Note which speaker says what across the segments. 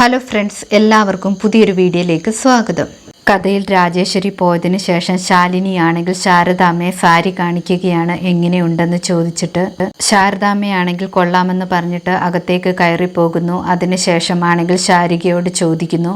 Speaker 1: Hello friends എല്ലാവർക്കും പുതിയൊരു വീഡിയോയിലേക്ക് സ്വാഗതം. കഥയിൽ രാജേശ്വരി പോയതിനു ശേഷം ശാലിനിയാണെങ്കിൽ ശാരദാമ്മയെ സാരി കാണിക്കുകയാണ് എങ്ങനെയുണ്ടെന്ന് ചോദിച്ചിട്ട് ശാരദാമ്മയാണെങ്കിൽ കൊള്ളാമെന്ന് പറഞ്ഞിട്ട് അകത്തേക്ക് കയറി പോകുന്നു. അതിനുശേഷമാണെങ്കിൽ ശാരികയോട് ചോദിക്കുന്നു.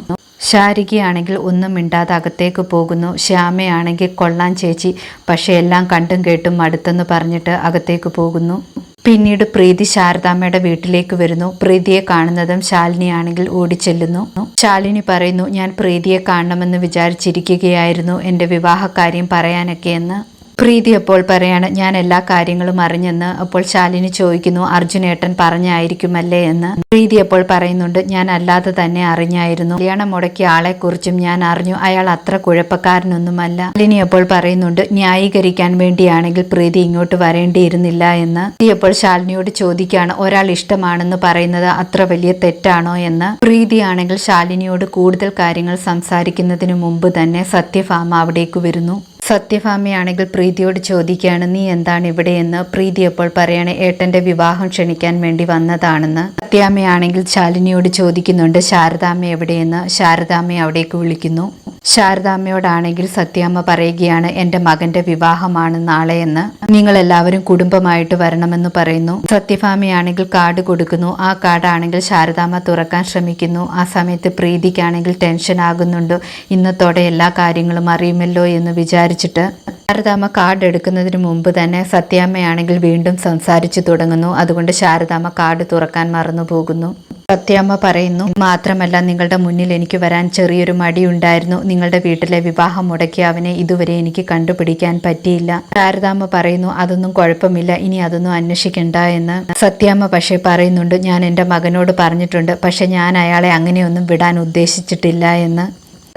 Speaker 1: ശാരികയാണെങ്കിൽ ഒന്നും മിണ്ടാതെ അകത്തേക്ക് പോകുന്നു. ശ്യാമയാണെങ്കിൽ കൊള്ളാൻ ചേച്ചി പക്ഷേ എല്ലാം കണ്ടും കേട്ടും മടുത്തെന്ന് പറഞ്ഞിട്ട് അകത്തേക്ക് പോകുന്നു. പിന്നീട് പ്രീതി ശാരദാമ്മയുടെ വീട്ടിലേക്ക് വരുന്നു. പ്രീതിയെ കാണുന്നതും ശാലിനിയാണെങ്കിൽ ഓടിച്ചെല്ലുന്നു. ശാലിനി പറയുന്നു ഞാൻ പ്രീതിയെ കാണണമെന്ന് വിചാരിച്ചിരിക്കുകയായിരുന്നു. എന്റെ വിവാഹകാര്യം പറയാനൊക്കെ എന്ന് പ്രീതി അപ്പോൾ പറയാണ് ഞാൻ എല്ലാ കാര്യങ്ങളും അറിഞ്ഞെന്ന് അപ്പോൾ ശാലിനി ചോദിക്കുന്നു അർജുനേട്ടൻ പറഞ്ഞായിരിക്കുമല്ലേ എന്ന്? പ്രീതി അപ്പോൾ പറയുന്നുണ്ട് ഞാൻ അല്ലാതെ തന്നെ അറിഞ്ഞായിരുന്നു. കല്യാണം മുടക്കിയ ആളെക്കുറിച്ചും ഞാൻ അറിഞ്ഞു. അയാൾ അത്ര കുഴപ്പക്കാരനൊന്നുമല്ല. ശാലിനി അപ്പോൾ പറയുന്നുണ്ട് ന്യായീകരിക്കാൻ വേണ്ടിയാണെങ്കിൽ പ്രീതി ഇങ്ങോട്ട് വരേണ്ടിയിരുന്നില്ല എന്ന്. പ്രീതി അപ്പോൾ ശാലിനിയോട് ചോദിക്കുകയാണ് ഒരാൾ ഇഷ്ടമാണെന്ന് പറയുന്നത് അത്ര വലിയ തെറ്റാണോ എന്ന്? പ്രീതിയാണെങ്കിൽ ശാലിനിയോട് കൂടുതൽ കാര്യങ്ങൾ സംസാരിക്കുന്നതിന് മുമ്പ് തന്നെ സത്യഭാമ അവിടേക്ക് വരുന്നു. സത്യഭാമയാണെങ്കിൽ പ്രീതിയോട് ചോദിക്കുകയാണ് നീ എന്താണ് ഇവിടെയെന്ന് പ്രീതി അപ്പോൾ പറയാണ് ഏട്ടന്റെ വിവാഹം ക്ഷണിക്കാൻ വേണ്ടി വന്നതാണെന്ന്. സത്യാമ്മയാണെങ്കിൽ ശാലിനിയോട് ചോദിക്കുന്നുണ്ട് ശാരദാമ്മ എവിടെയെന്ന്? ശാരദാമ്മ അവിടേക്ക് വിളിക്കുന്നു. ശാരദാമ്മയോടാണെങ്കിൽ സത്യാമ്മ പറയുകയാണ് എന്റെ മകന്റെ വിവാഹമാണ് നാളെയെന്ന്. നിങ്ങൾ എല്ലാവരും കുടുംബമായിട്ട് വരണമെന്ന് പറയുന്നു. സത്യഭാമയാണെങ്കിൽ കാർഡ് കൊടുക്കുന്നു. ആ കാർഡാണെങ്കിൽ ശാരദാമ്മ തുറക്കാൻ ശ്രമിക്കുന്നു. ആ സമയത്ത് പ്രീതിക്കാണെങ്കിൽ ടെൻഷൻ ആകുന്നുണ്ട്. ഇന്നത്തോടെ എല്ലാ കാര്യങ്ങളും അറിയുമല്ലോ എന്ന് വിചാരിച്ചിട്ട് ശാരദാമ്മ കാർഡ് എടുക്കുന്നതിന് മുമ്പ് തന്നെ സത്യാമ്മയാണെങ്കിൽ വീണ്ടും സംസാരിച്ചു തുടങ്ങുന്നു. അതുകൊണ്ട് ശാരദാമ്മ കാർഡ് തുറക്കാൻ മറന്നു പോകുന്നു സത്യാമ്മ പറയുന്നു മാത്രമല്ല നിങ്ങളുടെ മുന്നിൽ എനിക്ക് വരാൻ ചെറിയൊരു മടിയുണ്ടായിരുന്നു. നിങ്ങളുടെ വീട്ടിലെ വിവാഹം മുടക്കി അവനെ ഇതുവരെ എനിക്ക് കണ്ടുപിടിക്കാൻ പറ്റിയില്ല. ശാരദാമ്മ പറയുന്നു അതൊന്നും കുഴപ്പമില്ല. ഇനി അതൊന്നും അന്വേഷിക്കണ്ട എന്ന്. സത്യാമ്മ പക്ഷേ പറയുന്നുണ്ട് ഞാൻ എന്റെ മകനോട് പറഞ്ഞിട്ടുണ്ട്. പക്ഷെ ഞാൻ അയാളെ അങ്ങനെയൊന്നും വിടാൻ ഉദ്ദേശിച്ചിട്ടില്ല എന്ന്.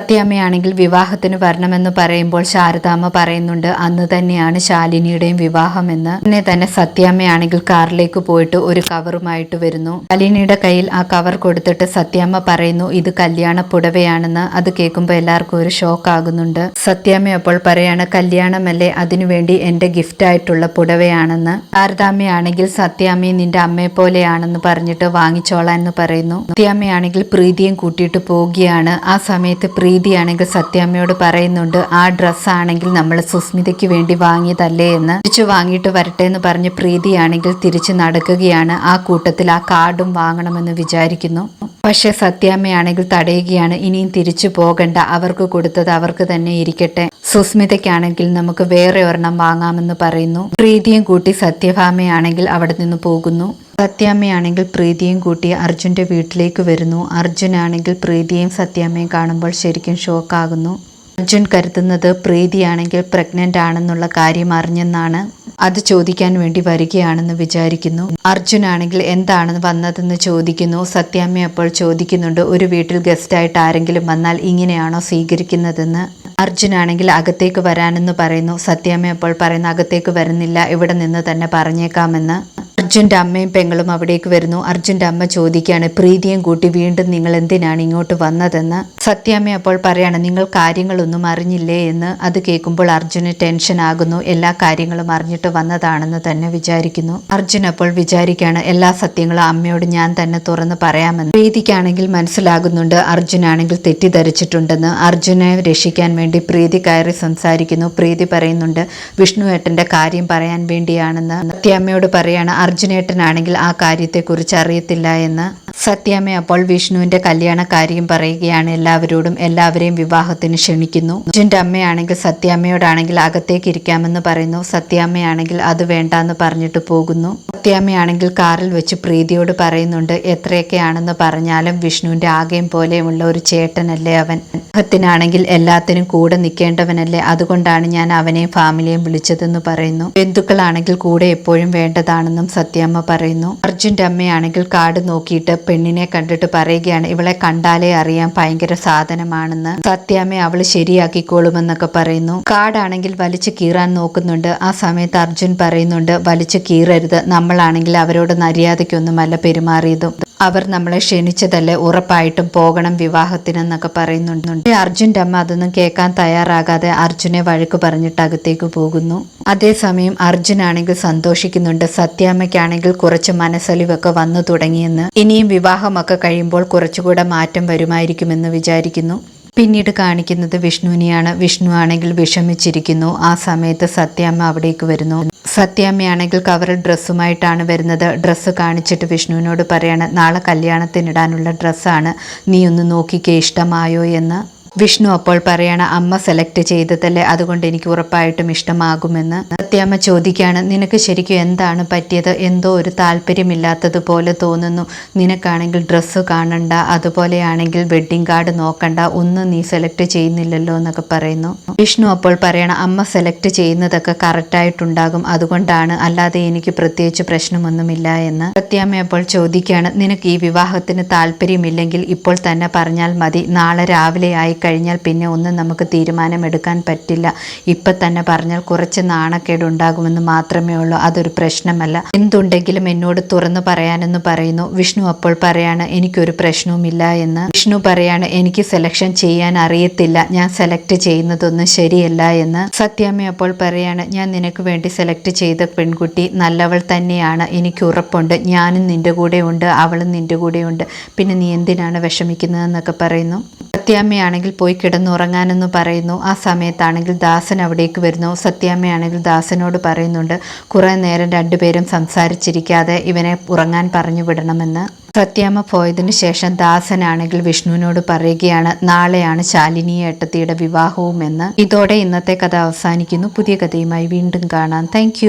Speaker 1: സത്യാമ്മയാണെങ്കിൽ വിവാഹത്തിന് വരണമെന്ന് പറയുമ്പോൾ ശാരദാമ്മ പറയുന്നുണ്ട് അന്ന് തന്നെയാണ് ശാലിനിയുടെയും വിവാഹമെന്ന്. പിന്നെ തന്നെ സത്യാമ്മയാണെങ്കിൽ കാറിലേക്ക് പോയിട്ട് ഒരു കവറുമായിട്ട് വരുന്നു. ശാലിനിയുടെ കയ്യിൽ ആ കവർ കൊടുത്തിട്ട് സത്യാമ്മ പറയുന്നു ഇത് കല്യാണ പുടവയാണെന്ന്. അത് കേൾക്കുമ്പോൾ എല്ലാവർക്കും ഒരു ഷോക്ക് ആകുന്നുണ്ട്. സത്യാമ്മ അപ്പോൾ പറയാണ് കല്യാണമല്ലേ അതിനുവേണ്ടി എന്റെ ഗിഫ്റ്റ് ആയിട്ടുള്ള പുടവയാണെന്ന്. ശാരദാമ്മയാണെങ്കിൽ സത്യാമ്മയെ നിന്റെ അമ്മയെ പോലെയാണെന്ന് പറഞ്ഞിട്ട് വാങ്ങിച്ചോളാൻ എന്ന് പറയുന്നു. സത്യാമ്മയാണെങ്കിൽ പ്രീതിയും കൂട്ടിയിട്ട് പോവുകയാണ്. ആ സമയത്ത് പ്രീതിയാണെങ്കിൽ സത്യാമ്മയോട് പറയുന്നുണ്ട് ആ ഡ്രസ്സാണെങ്കിൽ നമ്മൾ സുസ്മിതയ്ക്ക് വേണ്ടി വാങ്ങിയതല്ലേ എന്ന്. തിരിച്ചു വാങ്ങിയിട്ട് വരട്ടെ എന്ന് പറഞ്ഞ് പ്രീതിയാണെങ്കിൽ തിരിച്ച് നടക്കുകയാണ്. ആ കൂട്ടത്തിൽ ആ കാർഡും വാങ്ങണമെന്ന് വിചാരിക്കുന്നു. പക്ഷേ സത്യാമ്മയാണെങ്കിൽ തടയുകയാണ്. ഇനിയും തിരിച്ചു പോകണ്ട. അവർക്ക് കൊടുത്തത് അവർക്ക് തന്നെ ഇരിക്കട്ടെ. സുസ്മിതയ്ക്കാണെങ്കിൽ നമുക്ക് വേറെ ഒരെണ്ണം വാങ്ങാമെന്ന് പറയുന്നു. പ്രീതിയും കൂട്ടി സത്യഭാമയാണെങ്കിൽ അവിടെ നിന്ന് പോകുന്നു. സത്യാമ്മയാണെങ്കിൽ പ്രീതിയും കൂട്ടി അർജുന്റെ വീട്ടിലേക്ക് വരുന്നു. അർജുനാണെങ്കിൽ പ്രീതിയും സത്യാമ്മയും കാണുമ്പോൾ ശരിക്കും ഷോക്കാകുന്നു. അർജുൻ കരുതുന്നത് പ്രീതിയാണെങ്കിൽ പ്രഗ്നന്റ് ആണെന്നുള്ള കാര്യം അറിഞ്ഞെന്നാണ്. അത് ചോദിക്കാൻ വേണ്ടി വരികയാണെന്ന് വിചാരിക്കുന്നു. അർജുനാണെങ്കിൽ എന്താണ് വന്നതെന്ന് ചോദിക്കുന്നു. സത്യാമ്മ അപ്പോൾ ചോദിക്കുന്നുണ്ട് ഒരു വീട്ടിൽ ഗസ്റ്റായിട്ട് ആരെങ്കിലും വന്നാൽ ഇങ്ങനെയാണോ സ്വീകരിക്കുന്നതെന്ന്? അർജുനാണെങ്കിൽ അകത്തേക്ക് വരാനെന്ന് പറയുന്നു. സത്യാമ്മ അപ്പോൾ പറയുന്നു അകത്തേക്ക് വരുന്നില്ല ഇവിടെ നിന്ന് തന്നെ പറഞ്ഞേക്കാമെന്ന്. അർജുന്റെ അമ്മയും പെങ്ങളും അവിടേക്ക് വരുന്നു. അർജുന്റെ അമ്മ ചോദിക്കുകയാണ് പ്രീതിയും കൂട്ടി വീണ്ടും നിങ്ങൾ എന്തിനാണ് ഇങ്ങോട്ട് വന്നതെന്ന്? സത്യാമ്മ അപ്പോൾ പറയാണ് നിങ്ങൾ കാര്യങ്ങളൊന്നും അറിഞ്ഞില്ലേ? എന്ന് അത് കേൾക്കുമ്പോൾ അർജുന് ടെൻഷൻ ആകുന്നു. എല്ലാ കാര്യങ്ങളും അറിഞ്ഞിട്ട് വന്നതാണെന്ന് തന്നെ വിചാരിക്കുന്നു. അർജുൻ അപ്പോൾ വിചാരിക്കുകയാണ് എല്ലാ സത്യങ്ങളും അമ്മയോട് ഞാൻ തന്നെ തുറന്ന് പറയാമെന്ന്. പ്രീതിക്കാണെങ്കിൽ മനസ്സിലാകുന്നുണ്ട് അർജുനാണെങ്കിൽ തെറ്റിദ്ധരിച്ചിട്ടുണ്ടെന്ന്. അർജുനെ രക്ഷിക്കാൻ വേണ്ടി പ്രീതി കയറി സംസാരിക്കുന്നു. പ്രീതി പറയുന്നുണ്ട് വിഷ്ണു ഏട്ടന്റെ കാര്യം പറയാൻ വേണ്ടിയാണെന്ന്. സത്യാമ്മയോട് പറയാണ് അർജുനേട്ടനാണെങ്കിൽ ആ കാര്യത്തെക്കുറിച്ച് അറിയത്തില്ല എന്ന് സത്യാമ്മ അപ്പോൾ വിഷ്ണുവിന്റെ കല്യാണ കാര്യം പറയുകയാണ് എല്ലാവരോടും എല്ലാവരെയും വിവാഹത്തിന് ക്ഷണിക്കുന്നു. അർജുന്റെ അമ്മയാണെങ്കിൽ സത്യാമ്മയോടാണെങ്കിൽ അകത്തേക്ക് ഇരിക്കാമെന്ന് പറയുന്നു. സത്യാമ്മയാണെങ്കിൽ അത് വേണ്ടാന്ന് പറഞ്ഞിട്ട് പോകുന്നു. സത്യാമ്മയാണെങ്കിൽ കാറിൽ വെച്ച് പ്രീതിയോട് പറയുന്നുണ്ട് എത്രയൊക്കെയാണെന്ന് പറഞ്ഞാലും വിഷ്ണുവിന്റെ ആകെയും പോലെയുമുള്ള ഒരു ചേട്ടനല്ലേ അവൻ. അദ്ദേഹത്തിനാണെങ്കിൽ എല്ലാത്തിനും കൂടെ നിൽക്കേണ്ടവനല്ലേ അതുകൊണ്ടാണ് ഞാൻ അവനെയും ഫാമിലിയെയും വിളിച്ചതെന്ന് പറയുന്നു. ബന്ധുക്കളാണെങ്കിൽ കൂടെ എപ്പോഴും വേണ്ടതാണെന്നും സത്യാമ്മ പറയുന്നു. അർജുന്റെ അമ്മയാണെങ്കിൽ കാർഡ് നോക്കിയിട്ട് പെണ്ണിനെ കണ്ടിട്ട് പറയുകയാണ് ഇവളെ കണ്ടാലേ അറിയാൻ ഭയങ്കര സാധനമാണെന്ന്. സത്യാമ്മ അവൾ ശരിയാക്കിക്കോളുമെന്നൊക്കെ പറയുന്നു. കാടാണെങ്കിൽ വലിച്ചു കീറാൻ നോക്കുന്നുണ്ട്. ആ സമയത്ത് അർജുൻ പറയുന്നുണ്ട് വലിച്ചു കീറരുത്. നമ്മളാണെങ്കിൽ അവരോട് മര്യാദയ്ക്കൊന്നുമല്ല പെരുമാറിയതും. അവർ നമ്മളെ ക്ഷണിച്ചതല്ലേ? ഉറപ്പായിട്ടും പോകണം വിവാഹത്തിനെന്നൊക്കെ പറയുന്നുണ്ട്. അർജുന്റെ അമ്മ അതൊന്നും കേൾക്കാൻ തയ്യാറാകാതെ അർജുനെ വഴക്ക് പറഞ്ഞിട്ട് അകത്തേക്ക് പോകുന്നു. അതേസമയം അർജുനാണെങ്കിൽ സന്തോഷിക്കുന്നുണ്ട്. സത്യാമ്മയ്ക്കാണെങ്കിൽ കുറച്ച് മനസ്സലിവൊക്കെ വന്നു തുടങ്ങിയെന്ന്. ഇനിയും വിവാഹമൊക്കെ കഴിയുമ്പോൾ കുറച്ചുകൂടെ മാറ്റം വരുമായിരിക്കുമെന്ന് വിചാരിക്കുന്നു. പിന്നീട് കാണിക്കുന്നത് വിഷ്ണുവിനെയാണ്. വിഷ്ണു ആണെങ്കിൽ വിഷമിച്ചിരിക്കുന്നു. ആ സമയത്ത് സത്യാമ്മ അവിടേക്ക് വരുന്നു. സത്യാമ്മയാണെങ്കിൽ കവർ ഡ്രസ്സുമായിട്ടാണ് വരുന്നത്. ഡ്രസ്സ് കാണിച്ചിട്ട് വിഷ്ണുവിനോട് പറയാണ് നാളെ കല്യാണത്തിനിടാനുള്ള ഡ്രസ്സാണ് നീ ഒന്ന് നോക്കിക്കേ ഇഷ്ടമായോ? എന്ന്. വിഷ്ണു അപ്പോൾ പറയണ അമ്മ സെലക്ട് ചെയ്തതല്ലേ? അതുകൊണ്ട് എനിക്ക് ഉറപ്പായിട്ടും ഇഷ്ടമാകുമെന്ന്. സത്യാമ്മ ചോദിക്കുകയാണ് നിനക്ക് ശരിക്കും എന്താണ് പറ്റിയത്? എന്തോ ഒരു താല്പര്യമില്ലാത്തതുപോലെ തോന്നുന്നു. നിനക്കാണെങ്കിൽ ഡ്രസ്സ് കാണണ്ട അതുപോലെയാണെങ്കിൽ വെഡ്ഡിംഗ് കാർഡ് നോക്കണ്ട ഒന്നും നീ സെലക്ട് ചെയ്യുന്നില്ലല്ലോ എന്നൊക്കെ പറയുന്നു. വിഷ്ണു അപ്പോൾ പറയണം അമ്മ സെലക്ട് ചെയ്യുന്നതൊക്കെ കറക്റ്റായിട്ടുണ്ടാകും അതുകൊണ്ടാണ്. അല്ലാതെ എനിക്ക് പ്രത്യേകിച്ച് പ്രശ്നമൊന്നുമില്ല എന്ന് സത്യാമ്മ അപ്പോൾ ചോദിക്കുകയാണ് നിനക്ക് ഈ വിവാഹത്തിന് താല്പര്യമില്ലെങ്കിൽ ഇപ്പോൾ തന്നെ പറഞ്ഞാൽ മതി. നാളെ രാവിലെ ആയി കഴിഞ്ഞാൽ പിന്നെ ഒന്നും നമുക്ക് തീരുമാനമെടുക്കാൻ പറ്റില്ല. ഇപ്പം തന്നെ പറഞ്ഞാൽ കുറച്ച് നാണക്കേട് ഉണ്ടാകുമെന്ന് മാത്രമേ ഉള്ളൂ. അതൊരു പ്രശ്നമല്ല. എന്തുണ്ടെങ്കിലും എന്നോട് തുറന്നു പറയാനെന്ന് പറയുന്നു. വിഷ്ണു അപ്പോൾ പറയാണ് എനിക്കൊരു പ്രശ്നവുമില്ല എന്ന്. വിഷ്ണു പറയാണ് എനിക്ക് സെലക്ഷൻ ചെയ്യാൻ അറിയത്തില്ല. ഞാൻ സെലക്ട് ചെയ്യുന്നതൊന്നും ശരിയല്ല എന്ന്. സത്യാമ്മ അപ്പോൾ പറയാണ് ഞാൻ നിനക്ക് വേണ്ടി സെലക്ട് ചെയ്ത പെൺകുട്ടി നല്ലവൾ തന്നെയാണ്. എനിക്ക് ഉറപ്പുണ്ട്. ഞാനും നിന്റെ കൂടെ ഉണ്ട് അവളും നിന്റെ കൂടെ ഉണ്ട് പിന്നെ നീ എന്തിനാണ് വിഷമിക്കുന്നതെന്നൊക്കെ പറയുന്നു. സത്യാമ്മയാണെങ്കിൽ പോയി കിടന്നുറങ്ങാനെന്ന് പറയുന്നു. ആ സമയത്താണെങ്കിൽ ദാസൻ അവിടേക്ക് വരുന്നു. സത്യാമ്മയാണെങ്കിൽ ദാസനോട് പറയുന്നുണ്ട് കുറേ നേരം രണ്ടുപേരും സംസാരിച്ചിരിക്കാതെ ഇവനെ ഉറങ്ങാൻ പറഞ്ഞു വിടണമെന്ന്. സത്യാമ്മ പോയതിനു ശേഷം ദാസനാണെങ്കിൽ വിഷ്ണുവിനോട് പറയുകയാണ് നാളെയാണ് ശാലിനി ഏട്ടത്തിയുടെ വിവാഹവും എന്ന് ഇതോടെ ഇന്നത്തെ കഥ അവസാനിക്കുന്നു. പുതിയ കഥയുമായി വീണ്ടും കാണാം. താങ്ക്